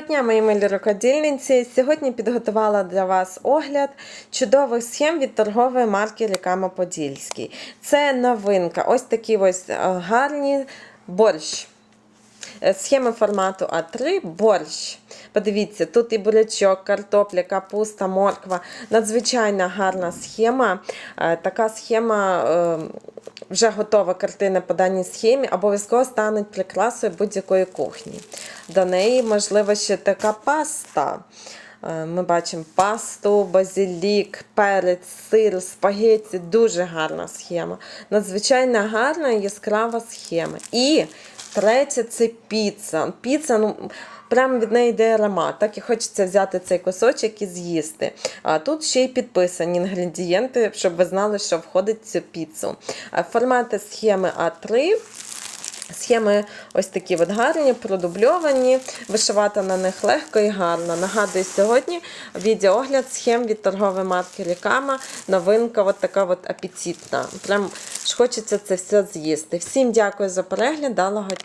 Дня, мої милі рукодільниці. Сьогодні підготувала для вас огляд чудових схем від торгової марки Рікама Подільський. Це новинка. Ось такі ось е, гарні борщ. Е, Схеми формату А3 борщ. Подивіться, тут і бурячок, картопля, капуста, морква. Надзвичайно гарна схема. Е, Така схема е, вже готова картина по даній схемі, обов'язково стануть прикрасою будь-якої кухні. До неї, можливо, ще така паста. Е, Ми бачимо пасту, базилік, перець, сир, спагетті. Дуже гарна схема. Надзвичайно гарна і яскрава схема. І третє це піца. Піца, ну. Прямо від неї йде аромат, так і хочеться взяти цей кусочок і з'їсти. А тут ще й підписані інгредієнти, щоб ви знали, що входить в цю піцу. Формати схеми А3. Схеми ось такі от гарні, продубльовані, вишивати на них легко і гарно. Нагадую, сьогодні відеоогляд схем від торгової марки Рікама. Новинка от така от апетитна. Прям ж хочеться це все з'їсти. Всім дякую за перегляд, далого